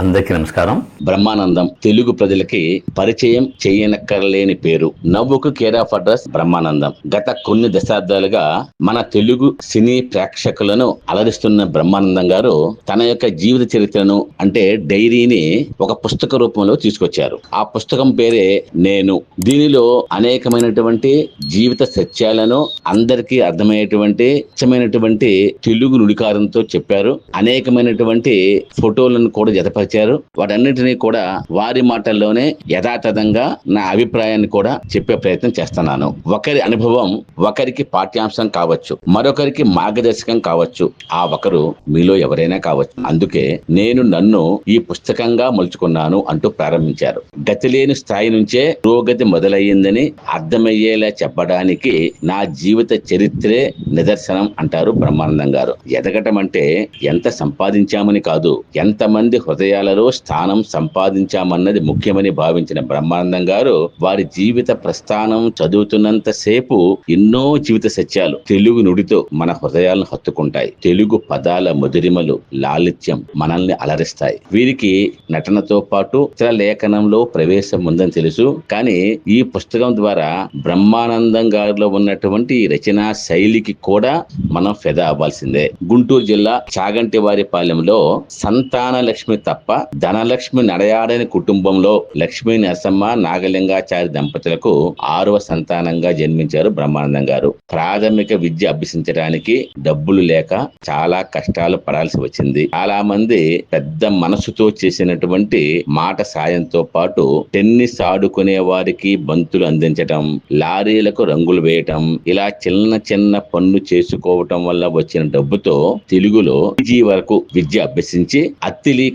అందరికీ నమస్కారం. బ్రహ్మానందం తెలుగు ప్రజలకి పరిచయం చేయనక్కర్లేని పేరు. నవ్వుకు కేర్ ఆఫ్ అడ్రస్ బ్రహ్మానందం. గత కొన్ని దశాబ్దాలుగా మన తెలుగు సినీ ప్రేక్షకులను అలరిస్తున్న బ్రహ్మానందం గారు తన యొక్క జీవిత చరిత్రను అంటే డైరీని ఒక పుస్తక రూపంలో తీసుకొచ్చారు. ఆ పుస్తకం పేరే నేను. దీనిలో అనేకమైనటువంటి జీవిత సత్యాలను అందరికీ అర్థమయ్యేటువంటి ఇచ్చమైనటువంటి తెలుగు నుడికారంతో చెప్పారు. అనేకమైనటువంటి ఫోటోలను కూడా జతపరిచారు. వాటన్నిటినీ కూడా వారి మాటల్లోనే యథాతథంగా నా అభిప్రాయాన్ని కూడా చెప్పే ప్రయత్నం చేస్తున్నాను. ఒకరి అనుభవం ఒకరికి పాఠ్యాంశం కావచ్చు మరొకరికి మార్గదర్శకం కావచ్చు. ఆ ఒకరు మీలో ఎవరైనా కావచ్చు. అందుకే నేను నన్ను ఈ పుస్తకంగా మలుచుకున్నాను అంటూ ప్రారంభించారు. గతిలేని స్థాయి నుంచే పురోగతి మొదలయ్యిందని అర్థమయ్యేలా చెప్పడానికి నా జీవిత చరిత్రే నిదర్శనం అంటారు బ్రహ్మానందం గారు. ఎదగటం అంటే ఎంత సంపాదించామని కాదు ఎంతమంది విషయాలలో స్థానం సంపాదించామన్నది ముఖ్యమని భావించిన బ్రహ్మానందం గారు వారి జీవిత ప్రస్థానం చదువుతున్నంత సేపు ఎన్నో జీవిత సత్యాలు తెలుగు నుడితో మన హృదయాలను హత్తుకుంటాయి. తెలుగు పదాల ముదిరిమలు లాలిత్యం మనల్ని అలరిస్తాయి. వీరికి నటనతో పాటు చిత్ర లేఖనంలో ప్రవేశం ఉందని తెలుసు. కానీ ఈ పుస్తకం ద్వారా బ్రహ్మానందం గారిలో ఉన్నటువంటి రచనా శైలికి కూడా మనం ఫెదా అవ్వాల్సిందే. గుంటూరు జిల్లా చాగంటి వారిపాలెంలో సంతాన లక్ష్మి తప్ప ధనలక్ష్మి నడయాడని కుటుంబంలో లక్ష్మీ నరసమ్మ నాగలింగాచారి దంపతులకు ఆరవ సంతానంగా జన్మించారు బ్రహ్మానందం గారు. ప్రాథమిక విద్య అభ్యసించడానికి డబ్బులు లేక చాలా కష్టాలు పడాల్సి వచ్చింది. చాలా మంది పెద్ద మనసుతో చేసినటువంటి మాట సాయంతో పాటు టెన్నిస్ ఆడుకునే వారికి బంతులు అందించటం లారీలకు రంగులు వేయటం ఇలా చిన్న చిన్న పనులు చేసుకోవటం వల్ల వచ్చిన డబ్బుతో తెలుగులో పీజీ వరకు విద్య అభ్యసించి అత్తిలి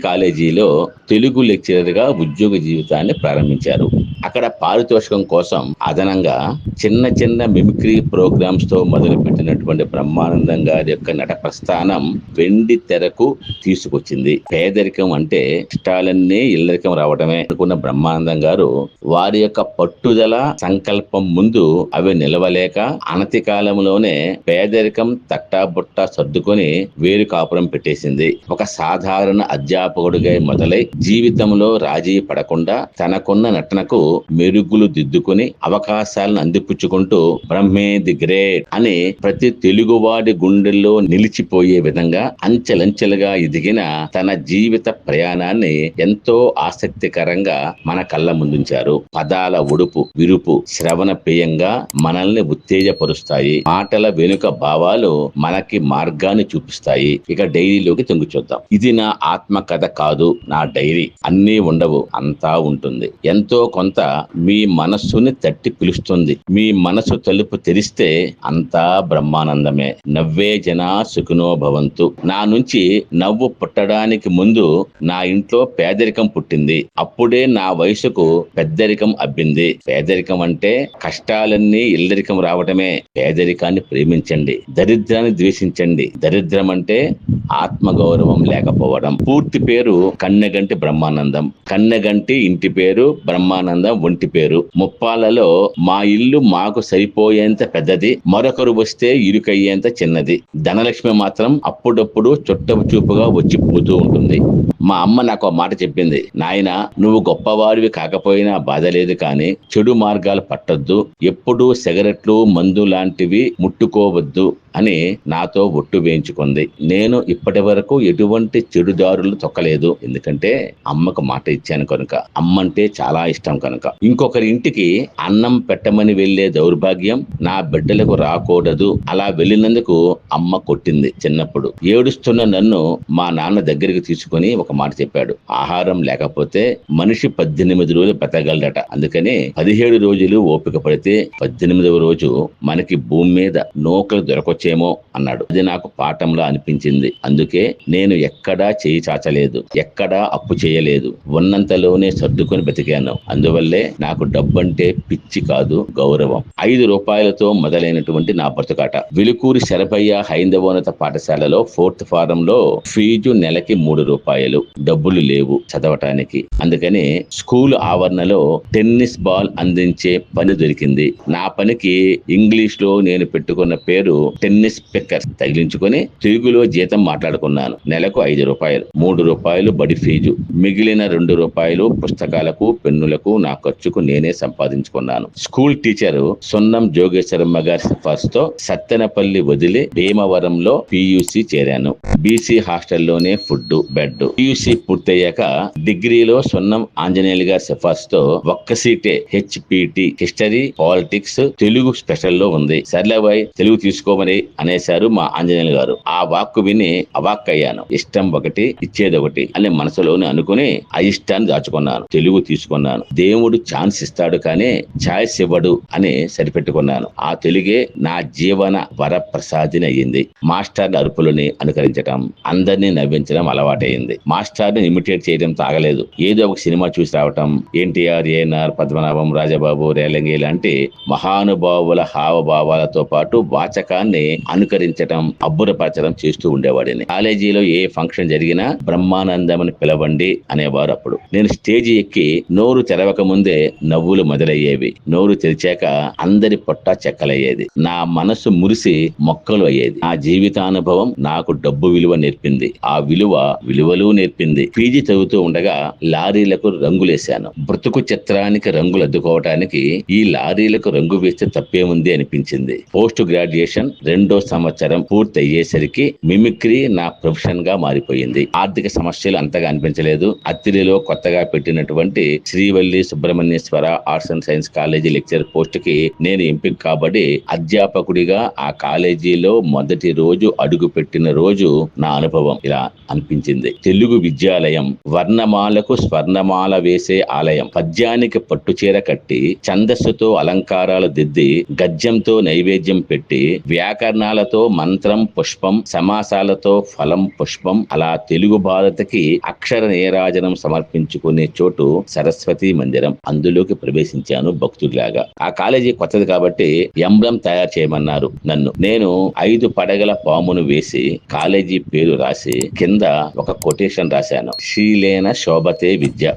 కాలేజీలో తెలుగు లెక్చరర్గా ఉద్యోగ జీవితాన్ని ప్రారంభించారు. అక్కడ పారితోషికం కోసం అదనంగా చిన్న చిన్న మిమిక్రీ ప్రోగ్రామ్స్తో మొదలు పెట్టినటువంటి బ్రహ్మానందం గారి యొక్క నట ప్రస్థానం వెండి తెరకు తీసుకొచ్చింది. పేదరికం అంటే ఇష్టాలన్నీ ఇల్లరికం రావడమే అనుకున్న బ్రహ్మానందం గారు వారి యొక్క పట్టుదల సంకల్పం ముందు అవి నిలవలేక అనతి కాలంలోనే పేదరికం తట్టాబుట్టా సర్దుకొని వేరు కాపురం పెట్టేసింది. ఒక సాధారణ అధ్యాపకుడిగా మొదలై జీవితంలో రాజీ పడకుండా తనకున్న నటనకు మెరుగులు దిద్దుకుని అవకాశాలను అందిపుచ్చుకుంటూ బ్రహ్మే ది గ్రేట్ అని ప్రతి తెలుగువాడి గుండెల్లో నిలిచిపోయే విధంగా అంచెలంచెలుగా ఎదిగిన తన జీవిత ప్రయాణాన్ని ఎంతో ఆసక్తికరంగా మన కళ్ళ ముందుంచారు. పదాల ఉడుపు విరుపు శ్రవణ పేయంగా మనల్ని ఉత్తేజపరుస్తాయి. మాటల వెనుక భావాలు మనకి మార్గాన్ని చూపిస్తాయి. ఇక డైరీలోకి తొంగి చూద్దాం. ఇది నా ఆత్మకథ కాదు నా డైరీ. అన్నీ ఉండవు అంతా ఉంటుంది. ఎంతో కొంత మీ మనస్సుని తట్టి పిలుస్తుంది. మీ మనసు తలుపు తెరిస్తే అంతా బ్రహ్మానందమే. నవ్వే జనా సుఖినోభవంతు నా నుంచి నవ్వు పుట్టడానికి ముందు నా ఇంట్లో పేదరికం పుట్టింది. అప్పుడే నా వయసుకు పెద్దరికం అబ్బింది. పేదరికం అంటే కష్టాలన్నీ ఇల్లరికం రావటమే. పేదరికాన్ని ప్రేమించండి. దరిద్రాన్ని ద్వేషించండి. దరిద్రం అంటే ఆత్మగౌరవం లేకపోవడం. పూర్తి పేరు కన్నెగంటి బ్రహ్మానందం. కన్నెగంటి ఇంటి పేరు బ్రహ్మానందం. ఒంటి పేరు? ముప్పాలలో మా ఇల్లు మాకు సరిపోయేంత పెద్దది మరొకరు వస్తే ఇరుకయ్యేంత చిన్నది. ధనలక్ష్మి మాత్రం అప్పుడప్పుడు చుట్టపు చూపుగా వచ్చి పోతూ ఉంటుంది. మా అమ్మ నాకు ఒక మాట చెప్పింది. నాయన నువ్వు గొప్పవాడివి కాకపోయినా బాధ లేదు కానీ చెడు మార్గాలు పట్టొద్దు. ఎప్పుడూ సిగరెట్లు మందు లాంటివి ముట్టుకోవద్దు. అని నాతో ఒట్టు వేయించుకుంది. నేను ఇప్పటి వరకు ఎటువంటి చెడుదారులు తొక్కలేదు. ఎందుకంటే అమ్మకు మాట ఇచ్చాను కనుక. అమ్మంటే చాలా ఇష్టం కనుక. ఇంకొకరి ఇంటికి అన్నం పెట్టమని వెళ్ళే దౌర్భాగ్యం నా బిడ్డలకు రాకూడదు. అలా వెళ్ళినందుకు అమ్మ కొట్టింది చిన్నప్పుడు. ఏడుస్తున్న నన్ను మా నాన్న దగ్గరికి తీసుకుని ఒక మాట చెప్పాడు. ఆహారం లేకపోతే మనిషి పద్దెనిమిది రోజులు బ్రతకగలడట అందుకని పదిహేడు రోజులు ఓపిక పడితే పద్దెనిమిదవ రోజు మనకి భూమి మీద నూకలు దొరకొచ్చేమో అన్నాడు. అది నాకు పాఠంలా అనిపించింది. అందుకే నేను ఎక్కడా చేయి చాచలేదు. ఎక్కడా అప్పు చేయలేదు. ఉన్నంతలోనే సర్దుకొని బతికాను. అందువల్లే నాకు డబ్బంటే పిచ్చి కాదు గౌరవం. ఐదు రూపాయలతో మొదలైనటువంటి నా బ్రతుకాట. విలుకూరి శరభయ్య హైందవోన్నత పాఠశాలలో ఫోర్త్ ఫారం లో ఫీజు నెలకి మూడు రూపాయలు. డబ్బులు లేవు చదవటానికి. అందుకని స్కూల్ ఆవరణలో టెన్నిస్ బాల్ అందించే పని దొరికింది. నా పనికి ఇంగ్లీష్లో నేను పెట్టుకున్న పేరు టెన్నిస్ పిక్కర్స్ తగిలించుకొని తెలుగులో జీతం మాట్లాడుకున్నాను. నెలకు ఐదు రూపాయలు మూడు రూపాయలు బడి ఫీజు మిగిలిన రెండు రూపాయలు పుస్తకాలకు పెన్నులకు నా ఖర్చుకు నేనే సంపాదించుకున్నాను. స్కూల్ టీచరు సున్నం జోగేశ్వరమ్మ గారి సిఫార్సుతో సత్తెనపల్లి వదిలి భీమవరంలో పియూసి చేరాను. బీసీ హాస్టల్లోనే ఫుడ్ బెడ్ పియూసి పూర్తయ్యాక డిగ్రీలో సున్నం ఆంజనేయులు గారి సిఫార్సుతో ఒక్క సీటే హెచ్పిటి హిస్టరీ పాలిటిక్స్ తెలుగు స్పెషల్లో ఉంది సర్లేబాయ్ తెలుగు తీసుకోమని అనేశారు మా ఆంజనేయులు గారు. ఆ వాక్కు విని అవాక్కయ్యాను ఇష్టం ఒకటి ఇచ్చేది ఒకటి అని మనసులోనే అనుకుని ఆ ఇష్టాన్ని దాచుకున్నాను. తెలుగు తీసుకున్నాను. దేవుడు ఛాన్స్ ఇస్తాడు కానీ ఛాయిస్ ఇవ్వడు అని సరిపెట్టుకున్నాను. ఆ తెలుగే నా జీవన వరప్రసాదిని అయ్యింది. మాస్టర్ అరుపులని అనుకరించడం అందరినీ నవ్వించడం అలవాటైంది మాస్టర్ని ఇమిటేట్ చేయడం తాగలేదు. ఏదో ఒక సినిమా చూసి రావటం ఎన్టీఆర్ ఏఎన్ఆర్ పద్మనాభం రాజబాబు రేలంగి లాంటి మహానుభావుల హావభావాలతో పాటు వాచకాన్ని అనుకరించడం అబ్బురపరచడం చేస్తూ ఉండేవాడిని. కాలేజీలో ఏ ఫంక్షన్ జరిగినా బ్రహ్మానందం అని పిలవండి అనేవారు అప్పుడు. నేను స్టేజ్ ఎక్కి నోరు తెరవక ముందే నవ్వులు మొదలయ్యేవి. నోరు తెరిచాక అందరి పొట్ట చెక్కలయ్యేది. నా మనసు మురిసి మొక్కలు అయ్యేది. నా జీవితానుభవం నాకు డబ్బు విలువ నేర్పింది. ఆ విలువ విలువలు నేర్పింది. పీజీ చదువుతూ ఉండగా లారీలకు రంగులేశాను. బ్రతుకు చిత్రానికి రంగులు అద్దుకోవటానికి ఈ లారీలకు రంగు వేస్తే తప్పేముంది అనిపించింది. పోస్ట్ గ్రాడ్యుయేషన్ రెండో సంవత్సరం పూర్తి అయ్యేసరికి మిమిక్రీ నా ప్రొఫెషన్గా మారిపోయింది. ఆర్థిక సమస్యలు అంతగా అనిపించలేదు. అత్తిలిలో కొత్తగా పెట్టినటువంటి Srivalli Subrahmanyeswara arts and science college lecture పోస్ట్కి నేను ఎంపిక కాబడి అధ్యాపకుడిగా ఆ కాలేజీలో మొదటి రోజు అడుగు పెట్టిన రోజు నా అనుభవం ఇలా అనిపించింది. తెలుగు విద్యాలయం వర్ణమాలకు స్వర్ణమాల వేసే ఆలయం. పద్యానికి పట్టుచీర కట్టి ఛందస్సుతో అలంకారాలు దిద్ది గద్యంతో నైవేద్యం పెట్టి వ్యాకరణ అలంకరణాలతో మంత్రం పుష్పం సమాసాలతో ఫలం పుష్పం అలా తెలుగు భారతకి అక్షర నేరాజనం సమర్పించుకునే చోటు సరస్వతి మందిరం. అందులోకి ప్రవేశించాను భక్తుడిలాగా. ఆ కాలేజీ కొత్తది కాబట్టి ఎంబ్లం తయారు చేయమన్నారు నన్ను. నేను ఐదు పడగల పామును వేసి కాలేజీ పేరు రాసి కింద ఒక కొటేషన్ రాశాను. శ్రీలేన శోభతే విద్య.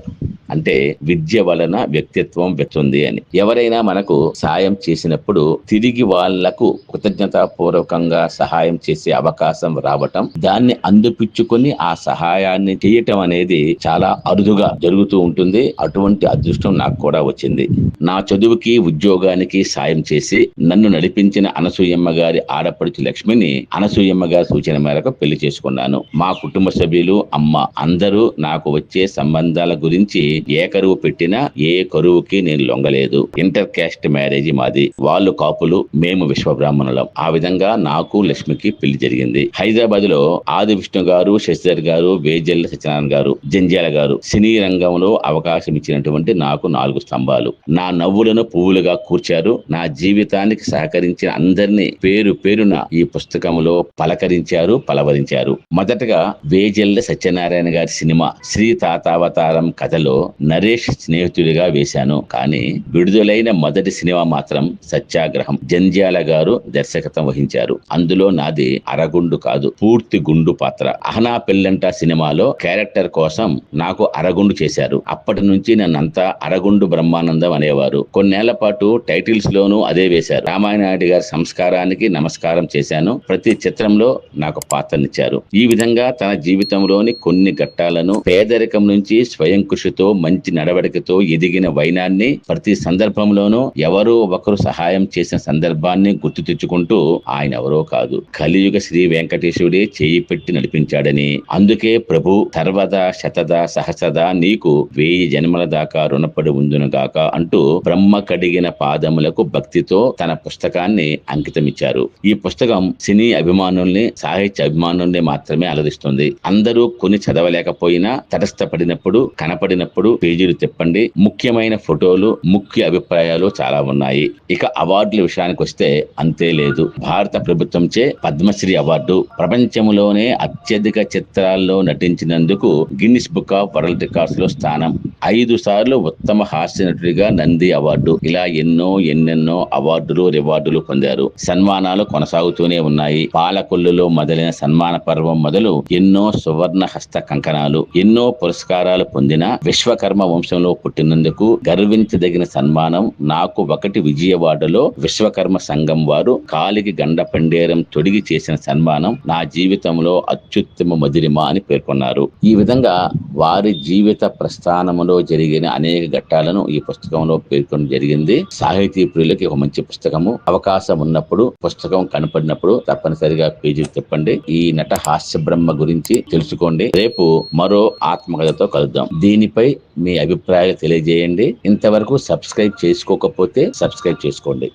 అంటే విద్య వలన వ్యక్తిత్వం వెతుంది అని. ఎవరైనా మనకు సాయం చేసినప్పుడు తిరిగి వాళ్ళకు కృతజ్ఞతాపూర్వకంగా సహాయం చేసే అవకాశం రావటం దాన్ని అందిపుచ్చుకొని ఆ సహాయాన్ని చేయటం అనేది చాలా అరుదుగా జరుగుతూ ఉంటుంది. అటువంటి అదృష్టం నాకు కూడా వచ్చింది. నా చదువుకి ఉద్యోగానికి సాయం చేసి నన్ను నడిపించిన అనసూయమ్మ గారి ఆడపడుచు లక్ష్మిని అనసూయమ్మ గారి సూచన మేరకు పెళ్ళి చేసుకున్నాను. మా కుటుంబ సభ్యులు అమ్మ అందరూ నాకు వచ్చే సంబంధాల గురించి ఏ కరువు పెట్టినా ఏ కరువుకి నేను లొంగలేదు. ఇంటర్ క్యాస్ట్ మ్యారేజ్ మాది. వాళ్ళు కాపులు మేము విశ్వ బ్రాహ్మణులం ఆ విధంగా నాకు లక్ష్మికి పెళ్ళి జరిగింది. హైదరాబాద్లో ఆది విష్ణు గారు శశిధర్ గారు వేజల్ల సత్యనారాయణ గారు జంజాల గారు సినీ రంగంలో అవకాశం ఇచ్చినటువంటి నాకు నాలుగు స్తంభాలు. నా నవ్వులను పువ్వులుగా కూర్చారు. నా జీవితానికి సహకరించిన అందరినీ పేరు పేరున ఈ పుస్తకంలో పలకరించారు పలవరించారు. మొదటగా వేజల్ల సత్యనారాయణ గారి సినిమా శ్రీ తాతావతారం కథలో నరేష్ స్నేహితుడిగా వేశాను. కానీ విడుదలైన మొదటి సినిమా మాత్రం సత్యాగ్రహం. జంధ్యాల గారు దర్శకత్వం వహించారు. అందులో నాది అరగుండు కాదు పూర్తి గుండు పాత్ర. అహనా పెళ్ళంట సినిమాలో క్యారెక్టర్ కోసం నాకు అరగుండు చేశారు. అప్పటి నుంచి నన్నంతా అరగుండు బ్రహ్మానందం అనేవారు. కొన్నేళ్ళ పాటు టైటిల్స్ లోనూ అదే వేశారు. రామాయణాయుడు గారి సంస్కారానికి నమస్కారం చేశాను. ప్రతి చిత్రంలో నాకు పాత్రనిచ్చారు. ఈ విధంగా తన జీవితంలోని కొన్ని ఘట్టాలను పేదరికం నుంచి స్వయం కృషితో మంచి నడవడికతో ఎదిగిన వైనాన్ని ప్రతి సందర్భంలోనూ ఎవరో ఒకరు సహాయం చేసిన సందర్భాన్ని గుర్తు తెచ్చుకుంటూ ఆయన ఎవరో కాదు. కలియుగ శ్రీ వెంకటేశ్వరుడే చేయి పెట్టి నడిపించాడని. అందుకే ప్రభు సర్వదా శతద సహసదా నీకు వెయ్యి జన్మల దాకా రుణపడి ఉందునుగాక అంటూ బ్రహ్మ కడిగిన పాదములకు భక్తితో తన పుస్తకాన్ని అంకితమిచ్చారు. ఈ పుస్తకం సినీ అభిమానుల్ని సాహిత్య అభిమానుల్ని మాత్రమే అలరిస్తుంది. అందరూ కొని చదవలేకపోయినా తటస్థపడినప్పుడు కనపడినప్పుడు పేజీలు తిప్పండి. ముఖ్యమైన ఫోటోలు ముఖ్య అభిప్రాయాలు చాలా ఉన్నాయి. ఇక అవార్డుల విషయానికి వస్తే అంతే లేదు. భారత ప్రభుత్వంచే పద్మశ్రీ అవార్డు. ప్రపంచంలోనే అత్యధిక చిత్రాల్లో నటించినందుకు గిన్నిస్ బుక్ ఆఫ్ వరల్డ్ రికార్డ్స్లో స్థానం. ఐదు సార్లు ఉత్తమ హాస్య నటుడిగా నంది అవార్డు. ఇలా ఎన్నో ఎన్నెన్నో అవార్డులు రివార్డులు పొందారు. సన్మానాలు కొనసాగుతూనే ఉన్నాయి. పాలకొల్లులో మొదలైన సన్మాన పర్వం మొదలు ఎన్నో సువర్ణ హస్త కంకణాలు ఎన్నో పురస్కారాలు పొందిన విశ్వ విశ్వకర్మ వంశంలో పుట్టినందుకు గర్వించదగిన సన్మానం నాకు ఒకటి విజయవాడలో విశ్వకర్మ సంఘం వారు కాలికి గండ పండేరం తొడిగి చేసిన సన్మానం నా జీవితంలో అత్యుత్తమ మధురిమ అని పేర్కొన్నారు. ఈ విధంగా వారి జీవిత ప్రస్థానములో జరిగిన అనేక ఘట్టాలను ఈ పుస్తకంలో పేర్కొనడం జరిగింది. సాహితీ ప్రియులకి ఒక మంచి పుస్తకము. అవకాశం ఉన్నప్పుడు పుస్తకం కనపడినప్పుడు తప్పనిసరిగా పేజీ తిప్పండి. ఈ నట హాస్య బ్రహ్మ గురించి తెలుసుకోండి. రేపు మరో ఆత్మకథతో కలుద్దాం. దీనిపై మీ అభిప్రాయాలు తెలియజేయండి. ఇంతవరకు సబ్స్క్రైబ్ చేసుకోకపోతే సబ్స్క్రైబ్ చేసుకోండి.